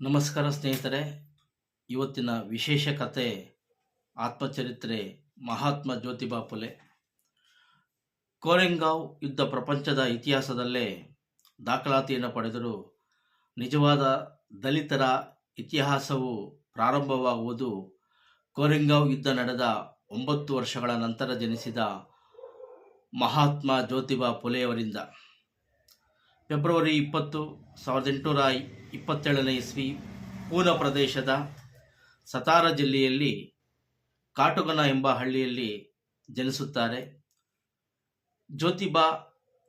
ನಮಸ್ಕಾರ ಸ್ನೇಹಿತರೆ. ಇವತ್ತಿನ ವಿಶೇಷ ಕತೆ ಆತ್ಮಚರಿತ್ರೆ ಮಹಾತ್ಮ ಜ್ಯೋತಿಬಾ ಫುಲೆ ಕೋರೆಂಗಾವ್ ಯುದ್ಧ ಪ್ರಪಂಚದ ಇತಿಹಾಸದಲ್ಲೇ ದಾಖಲಾತಿಯನ್ನು ಪಡೆದರೂ ನಿಜವಾದ ದಲಿತರ ಇತಿಹಾಸವು ಪ್ರಾರಂಭವಾಗುವುದು ಕೋರೆಂಗಾವ್ ಯುದ್ಧ ನಡೆದ ಒಂಬತ್ತು ವರ್ಷಗಳ ನಂತರ ಜನಿಸಿದ ಮಹಾತ್ಮ ಜ್ಯೋತಿಬಾ ಫುಲೆಯವರಿಂದ ಫೆಬ್ರವರಿ ಇಪ್ಪತ್ತು, ಸಾವಿರದ ಎಂಟುನೂರ ಇಪ್ಪತ್ತೇಳನೇ ಇಸ್ವಿ ಪೂನ ಪ್ರದೇಶದ ಸತಾರ ಜಿಲ್ಲೆಯಲ್ಲಿ ಕಾಟುಗನ ಎಂಬ ಹಳ್ಳಿಯಲ್ಲಿ ಜನಿಸುತ್ತಾರೆ. ಜ್ಯೋತಿಬಾ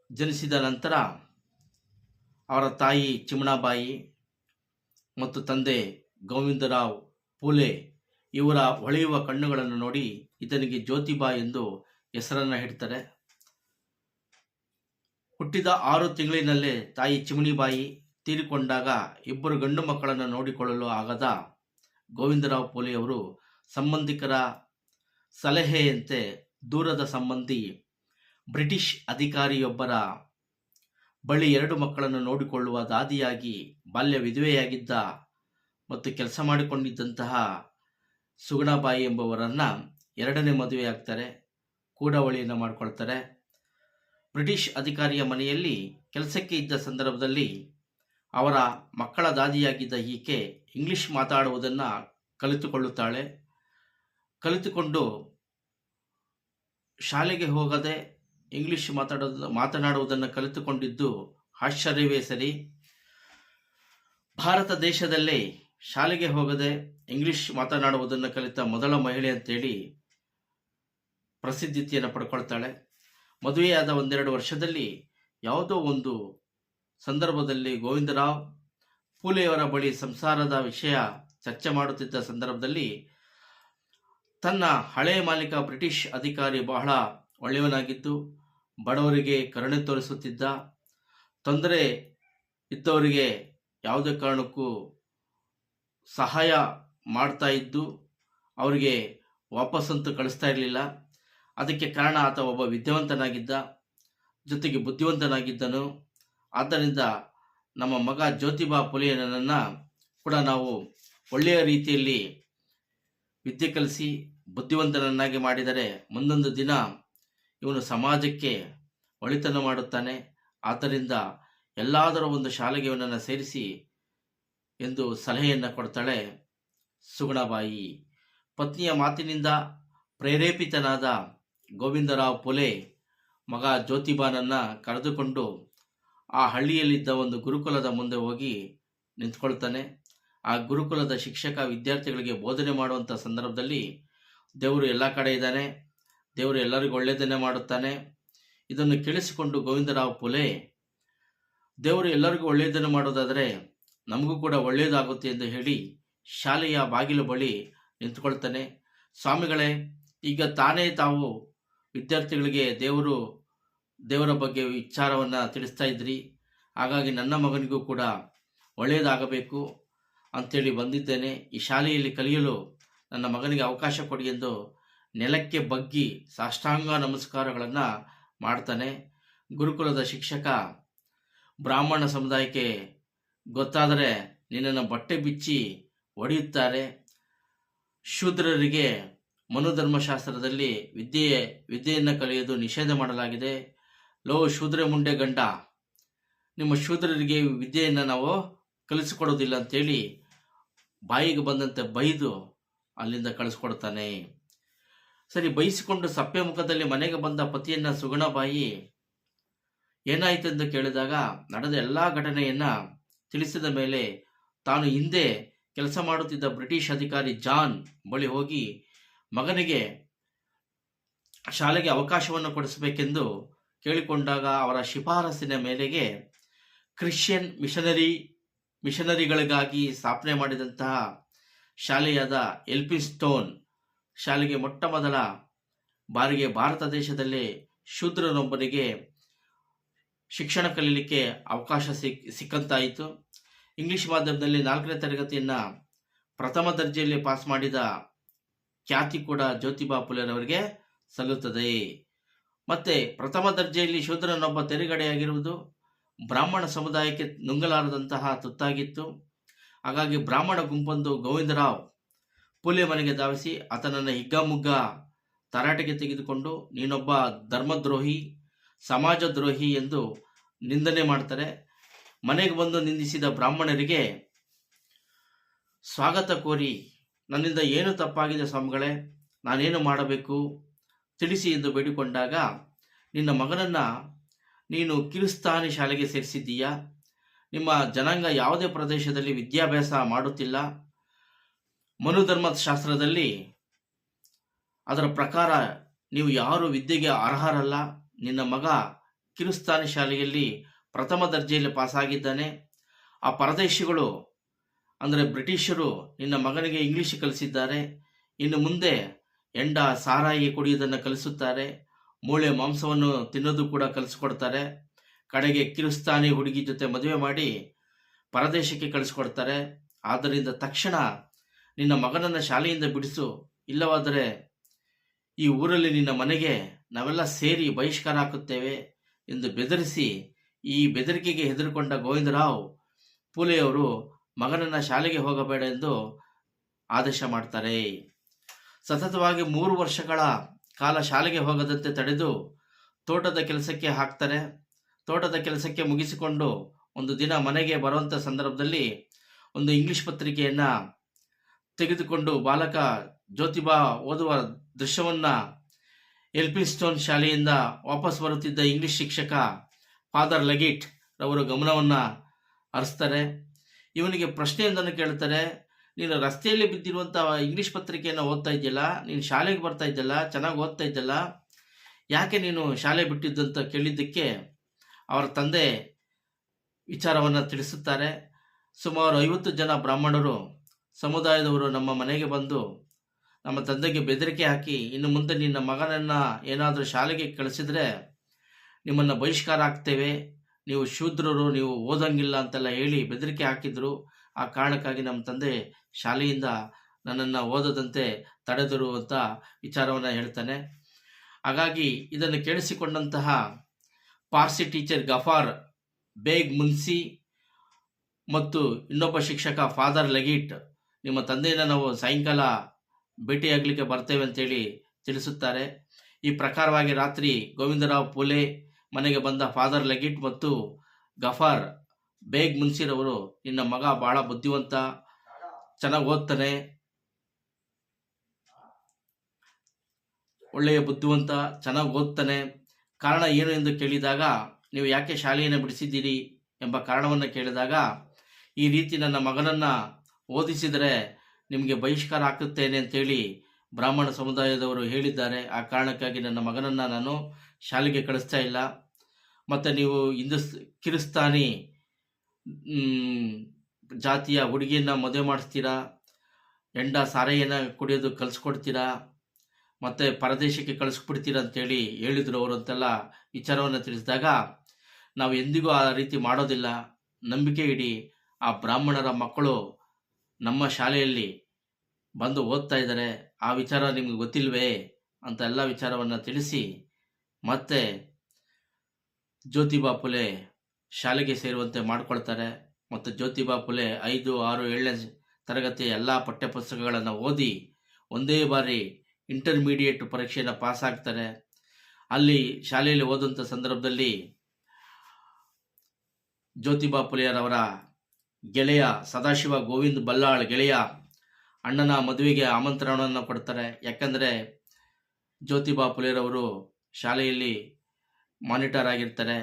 ಜನಿಸಿದ ನಂತರ ಅವರ ತಾಯಿ ಚಿಮಣಾಬಾಯಿ ಮತ್ತು ತಂದೆ ಗೋವಿಂದರಾವ್ ಪೂಲೆ ಇವರ ಹೊಳೆಯುವ ಕಣ್ಣುಗಳನ್ನು ನೋಡಿ ಇತನಿಗೆ ಜ್ಯೋತಿಬಾ ಎಂದು ಹೆಸರನ್ನು ಇಡ್ತಾರೆ ಹುಟ್ಟಿದ ಆರು ತಿಂಗಳಿನಲ್ಲೇ ತಾಯಿ ಚಿಮಣಿಬಾಯಿ ತೀರಿಕೊಂಡಾಗ ಇಬ್ಬರು ಗಂಡು ಮಕ್ಕಳನ್ನು ನೋಡಿಕೊಳ್ಳಲು ಆಗದ ಗೋವಿಂದರಾವ್ ಪೋಲೆಯವರು ಸಂಬಂಧಿಕರ ಸಲಹೆಯಂತೆ ದೂರದ ಸಂಬಂಧಿ ಬ್ರಿಟಿಷ್ ಅಧಿಕಾರಿಯೊಬ್ಬರ ಬಳಿ ಎರಡು ಮಕ್ಕಳನ್ನು ನೋಡಿಕೊಳ್ಳುವ ದಾದಿಯಾಗಿ ಬಾಲ್ಯ ವಿಧವೆಯಾಗಿದ್ದ ಮತ್ತು ಕೆಲಸ ಮಾಡಿಕೊಂಡಿದ್ದಂತಹ ಸುಗುಣಾಬಾಯಿ ಎಂಬುವರನ್ನು ಎರಡನೇ ಮದುವೆಯಾಗ್ತಾರೆ, ಕೂಡವಳಿಯನ್ನು ಮಾಡಿಕೊಳ್ತಾರೆ. ಬ್ರಿಟಿಷ್ ಅಧಿಕಾರಿಯ ಮನೆಯಲ್ಲಿ ಕೆಲಸಕ್ಕೆ ಇದ್ದ ಸಂದರ್ಭದಲ್ಲಿ ಅವರ ಮಕ್ಕಳ ದಾದಿಯಾಗಿದ್ದ ಈಕೆ ಇಂಗ್ಲಿಷ್ ಮಾತಾಡುವುದನ್ನು ಕಲಿತುಕೊಳ್ಳುತ್ತಾಳೆ. ಕಲಿತುಕೊಂಡು ಶಾಲೆಗೆ ಹೋಗದೆ ಇಂಗ್ಲಿಷ್ ಮಾತಾಡೋದು ಮಾತನಾಡುವುದನ್ನು ಕಲಿತುಕೊಂಡಿದ್ದು ಆಶ್ಚರ್ಯವೇ ಸರಿ. ಭಾರತ ದೇಶದಲ್ಲಿ ಶಾಲೆಗೆ ಹೋಗದೆ ಇಂಗ್ಲಿಷ್ ಮಾತನಾಡುವುದನ್ನು ಕಲಿತ ಮೊದಲ ಮಹಿಳೆ ಅಂತೇಳಿ ಪ್ರಸಿದ್ಧಿಯನ್ನು ಪಡ್ಕೊಳ್ತಾಳೆ. ಮದುವೆಯಾದ ಒಂದೆರಡು ವರ್ಷದಲ್ಲಿ ಯಾವುದೋ ಒಂದು ಸಂದರ್ಭದಲ್ಲಿ ಗೋವಿಂದರಾವ್ ಫೂಲೆಯವರ ಬಳಿ ಸಂಸಾರದ ವಿಷಯ ಚರ್ಚೆ ಮಾಡುತ್ತಿದ್ದ ಸಂದರ್ಭದಲ್ಲಿ ತನ್ನ ಹಳೆಯ ಮಾಲೀಕ ಬ್ರಿಟಿಷ್ ಅಧಿಕಾರಿ ಬಹಳ ಒಳ್ಳೆಯವನಾಗಿದ್ದು, ಬಡವರಿಗೆ ಕರುಣೆ ತೋರಿಸುತ್ತಿದ್ದ, ತೊಂದರೆ ಇದ್ದವರಿಗೆ ಯಾವುದೇ ಕಾರಣಕ್ಕೂ ಸಹಾಯ ಮಾಡ್ತಾ ಇದ್ದು, ಅವರಿಗೆ ವಾಪಸ್ಸಂತೂ ಕಳಿಸ್ತಾ ಇರಲಿಲ್ಲ. ಅದಕ್ಕೆ ಕಾರಣ ಆತ ಒಬ್ಬ ವಿದ್ಯಾವಂತನಾಗಿದ್ದ, ಜೊತೆಗೆ ಬುದ್ಧಿವಂತನಾಗಿದ್ದನು. ಆದ್ದರಿಂದ ನಮ್ಮ ಮಗ ಜ್ಯೋತಿಬಾ ಪುಲಿಯನನ್ನು ಕೂಡ ನಾವು ಒಳ್ಳೆಯ ರೀತಿಯಲ್ಲಿ ವಿದ್ಯೆ ಕಲಿಸಿ ಬುದ್ಧಿವಂತನನ್ನಾಗಿ ಮಾಡಿದರೆ ಮುಂದೊಂದು ದಿನ ಇವನು ಸಮಾಜಕ್ಕೆ ಒಳಿತನ ಮಾಡುತ್ತಾನೆ. ಆದ್ದರಿಂದ ಎಲ್ಲಾದರೂ ಒಂದು ಶಾಲೆಗೆ ಇವನನ್ನು ಸೇರಿಸಿ ಎಂದು ಸಲಹೆಯನ್ನು ಕೊಡ್ತಾಳೆ ಸುಗುಣಬಾಯಿ. ಪತ್ನಿಯ ಮಾತಿನಿಂದ ಪ್ರೇರೇಪಿತನಾದ ಗೋವಿಂದರಾವ್ ಪುಲೆ ಮಗ ಜ್ಯೋತಿಬಾನನ್ನು ಕರೆದುಕೊಂಡು ಆ ಹಳ್ಳಿಯಲ್ಲಿದ್ದ ಒಂದು ಗುರುಕುಲದ ಮುಂದೆ ಹೋಗಿ ನಿಂತ್ಕೊಳ್ತಾನೆ. ಆ ಗುರುಕುಲದ ಶಿಕ್ಷಕ ವಿದ್ಯಾರ್ಥಿಗಳಿಗೆ ಬೋಧನೆ ಮಾಡುವಂಥ ಸಂದರ್ಭದಲ್ಲಿ ದೇವರು ಎಲ್ಲ ಕಡೆ ಇದ್ದಾನೆ. ದೇವರು ಎಲ್ಲರಿಗೂ ಒಳ್ಳೆಯದನ್ನೇ ಮಾಡುತ್ತಾನೆ. ಇದನ್ನು ಕೇಳಿಸಿಕೊಂಡು ಗೋವಿಂದರಾವ್ ಪುಲೆ, ದೇವರು ಎಲ್ಲರಿಗೂ ಒಳ್ಳೆಯದನ್ನು ಮಾಡೋದಾದರೆ ನಮಗೂ ಕೂಡ ಒಳ್ಳೆಯದಾಗುತ್ತೆ ಎಂದು ಹೇಳಿ ಶಾಲೆಯ ಬಾಗಿಲು ಬಳಿ ನಿಂತ್ಕೊಳ್ತಾನೆ. ಸ್ವಾಮಿಗಳೇ, ಈಗ ತಾನೇ ತಾವು ವಿದ್ಯಾರ್ಥಿಗಳಿಗೆ ದೇವರು ದೇವರ ಬಗ್ಗೆ ವಿಚಾರವನ್ನು ತಿಳಿಸ್ತಾ ಇದ್ರಿ. ಹಾಗಾಗಿ ನನ್ನ ಮಗನಿಗೂ ಕೂಡ ಒಳ್ಳೆಯದಾಗಬೇಕು ಅಂಥೇಳಿ ಬಂದಿದ್ದೇನೆ. ಈ ಶಾಲೆಯಲ್ಲಿ ಕಲಿಯಲು ನನ್ನ ಮಗನಿಗೆ ಅವಕಾಶ ಕೊಡಿ ಎಂದು ನೆಲಕ್ಕೆ ಬಗ್ಗಿ ಸಾಷ್ಟಾಂಗ ನಮಸ್ಕಾರಗಳನ್ನು ಮಾಡ್ತಾನೆ. ಗುರುಕುಲದ ಶಿಕ್ಷಕ ಬ್ರಾಹ್ಮಣ ಸಮುದಾಯಕ್ಕೆ ಗೊತ್ತಾದರೆ ನಿನ್ನನ್ನು ಬಟ್ಟೆ ಬಿಚ್ಚಿ ಹೊಡೆಯುತ್ತಾರೆ. ಶೂದ್ರರಿಗೆ ಮನೋಧರ್ಮಶಾಸ್ತ್ರದಲ್ಲಿ ವಿದ್ಯೆ ವಿದ್ಯೆಯನ್ನು ಕಲಿಯೋದು ನಿಷೇಧ ಮಾಡಲಾಗಿದೆ. ಲೋ ಶೂದ್ರ ಮುಂಡೆ ಗಂಡ, ನಿಮ್ಮ ಶೂದ್ರರಿಗೆ ವಿದ್ಯೆಯನ್ನು ನಾವು ಕಲಿಸಿಕೊಡೋದಿಲ್ಲ ಅಂತೇಳಿ ಬಾಯಿಗೆ ಬಂದಂತೆ ಬೈದು ಅಲ್ಲಿಂದ ಕಳಿಸ್ಕೊಡ್ತಾನೆ. ಸರಿ, ಬೈಸಿಕೊಂಡು ಸಪ್ಪೆ ಮುಖದಲ್ಲಿ ಮನೆಗೆ ಬಂದ ಪತಿಯನ್ನ ಸುಗುಣಬಾಯಿ ಏನಾಯಿತು ಎಂದು ಕೇಳಿದಾಗ ನಡೆದ ಎಲ್ಲ ಘಟನೆಯನ್ನ ತಿಳಿಸಿದ ಮೇಲೆ ತಾನು ಹಿಂದೆ ಕೆಲಸ ಮಾಡುತ್ತಿದ್ದ ಬ್ರಿಟಿಷ್ ಅಧಿಕಾರಿ ಜಾನ್ ಬಳಿ ಹೋಗಿ ಮಗನಿಗೆ ಶಾಲೆಗೆ ಅವಕಾಶವನ್ನು ಕೊಡಿಸಬೇಕೆಂದು ಕೇಳಿಕೊಂಡಾಗ ಅವರ ಶಿಫಾರಸಿನ ಮೇರೆಗೆ ಕ್ರಿಶ್ಚಿಯನ್ ಮಿಷನರಿ, ಮಿಷನರಿಗಳಿಗಾಗಿ ಸ್ಥಾಪನೆ ಮಾಡಿದಂತಹ ಶಾಲೆಯಾದ ಎಲ್ ಪಿ ಎಲ್ಪಿಸ್ಟೋನ್ ಶಾಲೆಗೆ ಮೊಟ್ಟ ಮೊದಲ ಬಾರಿಗೆ ಭಾರತ ದೇಶದಲ್ಲಿ ಶೂದ್ರನೊಬ್ಬರಿಗೆ ಶಿಕ್ಷಣ ಕಲೀಲಿಕ್ಕೆ ಅವಕಾಶ ಸಿಕ್, ಸಿಕ್ಕಂತಾಯಿತು. ಇಂಗ್ಲಿಷ್ ಮಾಧ್ಯಮದಲ್ಲಿ ನಾಲ್ಕನೇ ತರಗತಿಯನ್ನು ಪ್ರಥಮ ದರ್ಜೆಯಲ್ಲಿ ಪಾಸ್ ಮಾಡಿದ ಖ್ಯಾತಿ ಕೂಡ ಜ್ಯೋತಿಬಾ ಫುಲೆರವರಿಗೆ ಸಲ್ಲುತ್ತದೆ. ಮತ್ತೆ ಪ್ರಥಮ ದರ್ಜೆಯಲ್ಲಿ ಶೂದ್ರನೊಬ್ಬ ತೆರೆಗಡೆಯಾಗಿರುವುದು ಬ್ರಾಹ್ಮಣ ಸಮುದಾಯಕ್ಕೆ ನುಂಗಲಾರದಂತಹ ತುತ್ತಾಗಿತ್ತು. ಹಾಗಾಗಿ ಬ್ರಾಹ್ಮಣ ಗುಂಪೊಂದು ಗೋವಿಂದರಾವ್ ಪುಲೆ ಮನೆಗೆ ಧಾವಿಸಿ ಆತನನ್ನು ಹಿಗ್ಗಾಮುಗ್ಗ ತರಾಟೆಗೆ ತೆಗೆದುಕೊಂಡು ನೀನೊಬ್ಬ ಧರ್ಮದ್ರೋಹಿ, ಸಮಾಜದ್ರೋಹಿ ಎಂದು ನಿಂದನೆ ಮಾಡ್ತಾರೆ. ಮನೆಗೆ ಬಂದು ನಿಂದಿಸಿದ ಬ್ರಾಹ್ಮಣರಿಗೆ ಸ್ವಾಗತ ಕೋರಿ, ನನ್ನಿಂದ ಏನು ತಪ್ಪಾಗಿದೆ ಸ್ವಾಮಿಗಳೇ, ನಾನೇನು ಮಾಡಬೇಕು? ತಿಳಿಸಿ ಎಂದು ಬೇಡಿಕೊಂಡಾಗ, ನಿನ್ನ ಮಗನನ್ನ ನೀನು ಕಿರಿಸ್ತಾನಿ ಶಾಲೆಗೆ ಸೇರಿಸಿದ್ದೀಯಾ? ನಿಮ್ಮ ಜನಾಂಗ ಯಾವುದೇ ಪ್ರದೇಶದಲ್ಲಿ ವಿದ್ಯಾಭ್ಯಾಸ ಮಾಡುತ್ತಿಲ್ಲ. ಮನುಧರ್ಮ ಶಾಸ್ತ್ರದಲ್ಲಿ ಅದರ ಪ್ರಕಾರ ನೀವು ಯಾರು ವಿದ್ಯೆಗೆ ಅರ್ಹರಲ್ಲ. ನಿನ್ನ ಮಗ ಕಿರುಸ್ತಾನಿ ಶಾಲೆಯಲ್ಲಿ ಪ್ರಥಮ ದರ್ಜೆಯಲ್ಲಿ ಪಾಸಾಗಿದ್ದಾನೆ. ಆ ಪರದೇಶಿಗಳು, ಅಂದರೆ ಬ್ರಿಟಿಷರು ನಿನ್ನ ಮಗನಿಗೆ ಇಂಗ್ಲಿಷ್ ಕಲಿಸಿದ್ದಾರೆ. ಇನ್ನು ಮುಂದೆ ಎಂಡ ಸಾರಾಯಿ ಕುಡಿಯುವುದನ್ನು ಕಲಿಸುತ್ತಾರೆ. ಮೂಳೆ ಮಾಂಸವನ್ನು ತಿನ್ನೋದು ಕೂಡ ಕಲಿಸ್ಕೊಡ್ತಾರೆ. ಕಡೆಗೆ ಕಿರುಸ್ತಾನಿ ಹುಡುಗಿ ಜೊತೆ ಮದುವೆ ಮಾಡಿ ಪರದೇಶಕ್ಕೆ ಕಳಿಸ್ಕೊಡ್ತಾರೆ. ಆದ್ದರಿಂದ ತಕ್ಷಣ ನಿನ್ನ ಮಗನನ್ನು ಶಾಲೆಯಿಂದ ಬಿಡಿಸು. ಇಲ್ಲವಾದರೆ ಈ ಊರಲ್ಲಿ ನಿನ್ನ ಮನೆಗೆ ನಾವೆಲ್ಲ ಸೇರಿ ಬಹಿಷ್ಕಾರ ಹಾಕುತ್ತೇವೆ ಎಂದು ಬೆದರಿಸಿ ಈ ಬೆದರಿಕೆಗೆ ಹೆದರಿಕೊಂಡ ಗೋವಿಂದರಾವ್ ಪೂಲೆಯವರು ಮಗನನ್ನು ಶಾಲೆಗೆ ಹೋಗಬೇಡ ಎಂದು ಆದೇಶ ಮಾಡ್ತಾರೆ. ಸತತವಾಗಿ ಮೂರು ವರ್ಷಗಳ ಕಾಲ ಶಾಲೆಗೆ ಹೋಗದಂತೆ ತಡೆದು ತೋಟದ ಕೆಲಸಕ್ಕೆ ಹಾಕ್ತಾರೆ. ತೋಟದ ಕೆಲಸಕ್ಕೆ ಮುಗಿಸಿಕೊಂಡು ಒಂದು ದಿನ ಮನೆಗೆ ಬರುವಂಥ ಸಂದರ್ಭದಲ್ಲಿ ಒಂದು ಇಂಗ್ಲಿಷ್ ಪತ್ರಿಕೆಯನ್ನು ತೆಗೆದುಕೊಂಡು ಬಾಲಕ ಜ್ಯೋತಿಬಾ ಓದುವ ದೃಶ್ಯವನ್ನ ಎಲ್ಪಿನ್ಸ್ಟೋನ್ ಶಾಲೆಯಿಂದ ವಾಪಸ್ ಬರುತ್ತಿದ್ದ ಇಂಗ್ಲಿಷ್ ಶಿಕ್ಷಕ ಫಾದರ್ ಲಗಿಟ್ ರವರು ಗಮನವನ್ನು ಹರಿಸ್ತಾರೆ. ಇವನಿಗೆ ಪ್ರಶ್ನೆಯೊಂದನ್ನು ಕೇಳ್ತಾರೆ ನೀನು ರಸ್ತೆಯಲ್ಲಿ ಬಿದ್ದಿರುವಂಥ ಇಂಗ್ಲೀಷ್ ಪತ್ರಿಕೆಯನ್ನು ಓದ್ತಾ ಇದೆಯಲ್ಲ, ನೀನು ಶಾಲೆಗೆ ಬರ್ತಾ ಇದ್ದಲ್ಲ, ಚೆನ್ನಾಗಿ ಓದ್ತಾ ಇದ್ದಲ್ಲ, ಯಾಕೆ ನೀನು ಶಾಲೆ ಬಿಟ್ಟಿದ್ದು ಅಂತ ಕೇಳಿದ್ದಕ್ಕೆ ಅವರ ತಂದೆ ವಿಚಾರವನ್ನು ತಿಳಿಸುತ್ತಾರೆ. ಸುಮಾರು ಐವತ್ತು ಜನ ಬ್ರಾಹ್ಮಣರು ಸಮುದಾಯದವರು ನಮ್ಮ ಮನೆಗೆ ಬಂದು ನಮ್ಮ ತಂದೆಗೆ ಬೆದರಿಕೆ ಹಾಕಿ, ಇನ್ನು ಮುಂದೆ ನಿನ್ನ ಮಗನನ್ನು ಏನಾದರೂ ಶಾಲೆಗೆ ಕಳಿಸಿದರೆ ನಿಮ್ಮನ್ನು ಬಹಿಷ್ಕಾರ ಆಗ್ತೇವೆ, ನೀವು ಶೂದ್ರರು, ನೀವು ಓದಂಗಿಲ್ಲ ಅಂತೆಲ್ಲ ಹೇಳಿ ಬೆದರಿಕೆ ಹಾಕಿದ್ರು. ಆ ಕಾರಣಕ್ಕಾಗಿ ನಮ್ಮ ತಂದೆ ಶಾಲೆಯಿಂದ ನನ್ನನ್ನು ಓದದಂತೆ ತಡೆದಿರುವಂಥ ವಿಚಾರವನ್ನು ಹೇಳ್ತಾನೆ. ಹಾಗಾಗಿ ಇದನ್ನು ಕೇಳಿಸಿಕೊಂಡಂತಹ ಪಾರ್ಸಿ ಟೀಚರ್ ಗಫಾರ್ ಬೇಗ್ ಮುನ್ಸಿ ಮತ್ತು ಇನ್ನೊಬ್ಬ ಶಿಕ್ಷಕ ಫಾದರ್ ಲಗೀಟ್ ನಿಮ್ಮ ತಂದೆಯನ್ನು ನಾವು ಸಾಯಂಕಾಲ ಭೇಟಿಯಾಗಲಿಕ್ಕೆ ಬರ್ತೇವೆ ಅಂತೇಳಿ ತಿಳಿಸುತ್ತಾರೆ. ಈ ಪ್ರಕಾರವಾಗಿ ರಾತ್ರಿ ಗೋವಿಂದರಾವ್ ಪುಲೆ ಮನೆಗೆ ಬಂದ ಫಾದರ್ ಲಗೀಟ್ ಮತ್ತು ಗಫಾರ್ ಬೇಗ್ ಮುನ್ಸಿರವರು ನಿನ್ನ ಮಗ ಬಹಳ ಬುದ್ಧಿವಂತ ಚೆನ್ನಾಗಿ ಓದ್ತಾನೆ. ಒಳ್ಳೆಯ ಬುದ್ಧಿವಂತ, ಚೆನ್ನಾಗಿ ಓದ್ತಾನೆ. ಕಾರಣ ಏನು ಎಂದು ಕೇಳಿದಾಗ, ನೀವು ಯಾಕೆ ಶಾಲೆಯನ್ನು ಬಿಡಿಸಿದ್ದೀರಿ ಎಂಬ ಕಾರಣವನ್ನು ಕೇಳಿದಾಗ, ಈ ರೀತಿ ನನ್ನ ಮಗನನ್ನು ಓದಿಸಿದರೆ ನಿಮಗೆ ಬಹಿಷ್ಕಾರ ಹಾಕುತ್ತೇನೆ ಅಂತೇಳಿ ಬ್ರಾಹ್ಮಣ ಸಮುದಾಯದವರು ಹೇಳಿದ್ದಾರೆ. ಆ ಕಾರಣಕ್ಕಾಗಿ ನನ್ನ ಮಗನನ್ನು ನಾನು ಶಾಲೆಗೆ ಕಳಿಸ್ತಾ ಇಲ್ಲ. ಮತ್ತು ನೀವು ಹಿಂದೂಸ್, ಕಿರಿಸ್ತಾನಿ ಜಾತಿಯ ಹುಡುಗಿಯನ್ನ ಮದುವೆ ಮಾಡಿಸ್ತೀರಾ? ಎಂಡ ಸಾರೆಯನ್ನು ಕುಡಿಯೋದು ಕಲಿಸ್ಕೊಡ್ತೀರಾ? ಮತ್ತು ಪರದೇಶಕ್ಕೆ ಕಳಿಸ್ಬಿಡ್ತೀರಾ ಅಂತೇಳಿ ಹೇಳಿದರು ಅವರು ಅಂತೆಲ್ಲ ವಿಚಾರವನ್ನು ತಿಳಿಸಿದಾಗ, ನಾವು ಎಂದಿಗೂ ಆ ರೀತಿ ಮಾಡೋದಿಲ್ಲ. ನಂಬಿಕೆ ಇಡಿ. ಆ ಬ್ರಾಹ್ಮಣರ ಮಕ್ಕಳು ನಮ್ಮ ಶಾಲೆಯಲ್ಲಿ ಬಂದು ಓದ್ತಾ ಇದ್ದಾರೆ ಆ ವಿಚಾರ ನಿಮ್ಗೆ ಗೊತ್ತಿಲ್ವೇ? ಅಂತ ಎಲ್ಲ ವಿಚಾರವನ್ನು ತಿಳಿಸಿ, ಮತ್ತೆ ಜ್ಯೋತಿಬಾ ಫುಲೆ ಶಾಲೆಗೆ ಸೇರುವಂತೆ ಮಾಡಿಕೊಳ್ತಾರೆ. ಮತ್ತು ಜ್ಯೋತಿಬಾ ಫುಲೆ ಐದು, ಆರು, ಏಳನೇ ತರಗತಿಯ ಎಲ್ಲ ಪಠ್ಯಪುಸ್ತಕಗಳನ್ನು ಓದಿ ಒಂದೇ ಬಾರಿ ಇಂಟರ್ಮೀಡಿಯೇಟ್ ಪರೀಕ್ಷೆಯನ್ನು ಪಾಸ್ ಆಗ್ತಾರೆ. ಅಲ್ಲಿ ಶಾಲೆಯಲ್ಲಿ ಓದುವಂಥ ಸಂದರ್ಭದಲ್ಲಿ ಜ್ಯೋತಿಬಾ ಫುಲೆಯರವರ ಗೆಳೆಯ ಸದಾಶಿವ ಗೋವಿಂದ್ ಬಲ್ಲಾಳ್ ಗೆಳೆಯ ಅಣ್ಣನ ಮದುವೆಗೆ ಆಮಂತ್ರಣವನ್ನು ಕೊಡ್ತಾರೆ. ಯಾಕಂದರೆ ಜ್ಯೋತಿಬಾ ಫುಲೆರವರು ಶಾಲೆಯಲ್ಲಿ ಮಾನಿಟರ್ ಆಗಿರ್ತಾರೆ.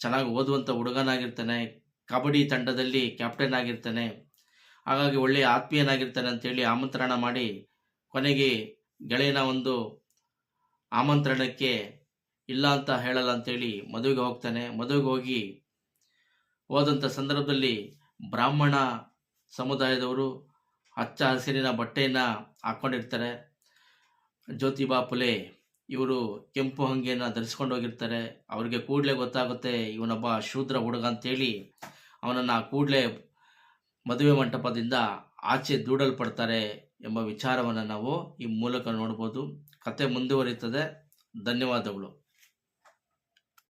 ಚೆನ್ನಾಗಿ ಓದುವಂಥ ಹುಡುಗನಾಗಿರ್ತಾನೆ. ಕಬಡ್ಡಿ ತಂಡದಲ್ಲಿ ಕ್ಯಾಪ್ಟನ್ ಆಗಿರ್ತಾನೆ. ಹಾಗಾಗಿ ಒಳ್ಳೆಯ ಆತ್ಮೀಯನಾಗಿರ್ತಾನೆ ಅಂತೇಳಿ ಆಮಂತ್ರಣ ಮಾಡಿ ಕೊನೆಗೆ ಗೆಳೆಯನ ಒಂದು ಆಮಂತ್ರಣಕ್ಕೆ ಇಲ್ಲ ಅಂತ ಹೇಳಲ್ಲ ಅಂತೇಳಿ ಮದುವೆಗೆ ಹೋಗ್ತಾನೆ. ಮದುವೆಗೆ ಹೋಗಿ ಹೋದಂಥ ಸಂದರ್ಭದಲ್ಲಿ ಬ್ರಾಹ್ಮಣ ಸಮುದಾಯದವರು ಹಚ್ಚ ಹಸಿರಿನ ಬಟ್ಟೆಯನ್ನು ಹಾಕ್ಕೊಂಡಿರ್ತಾರೆ ಜ್ಯೋತಿಬಾ ಫುಲೆ ಇವರು ಕೆಂಪು ಹಂಗೆಯನ್ನು ಧರಿಸ್ಕೊಂಡು ಹೋಗಿರ್ತಾರೆ. ಅವರಿಗೆ ಕೂಡಲೇ ಗೊತ್ತಾಗುತ್ತೆ ಇವನೊಬ್ಬ ಶೂದ್ರ ಹುಡುಗ ಅಂತೇಳಿ ಅವನನ್ನು ಕೂಡಲೇ ಮದುವೆ ಮಂಟಪದಿಂದ ಆಚೆ ದೂಡಲ್ಪಡ್ತಾರೆ ಎಂಬ ವಿಚಾರವನ್ನು ನಾವು ಈ ಮೂಲಕ ನೋಡ್ಬೋದು. ಕತೆ ಮುಂದುವರಿಯುತ್ತದೆ ಧನ್ಯವಾದಗಳು.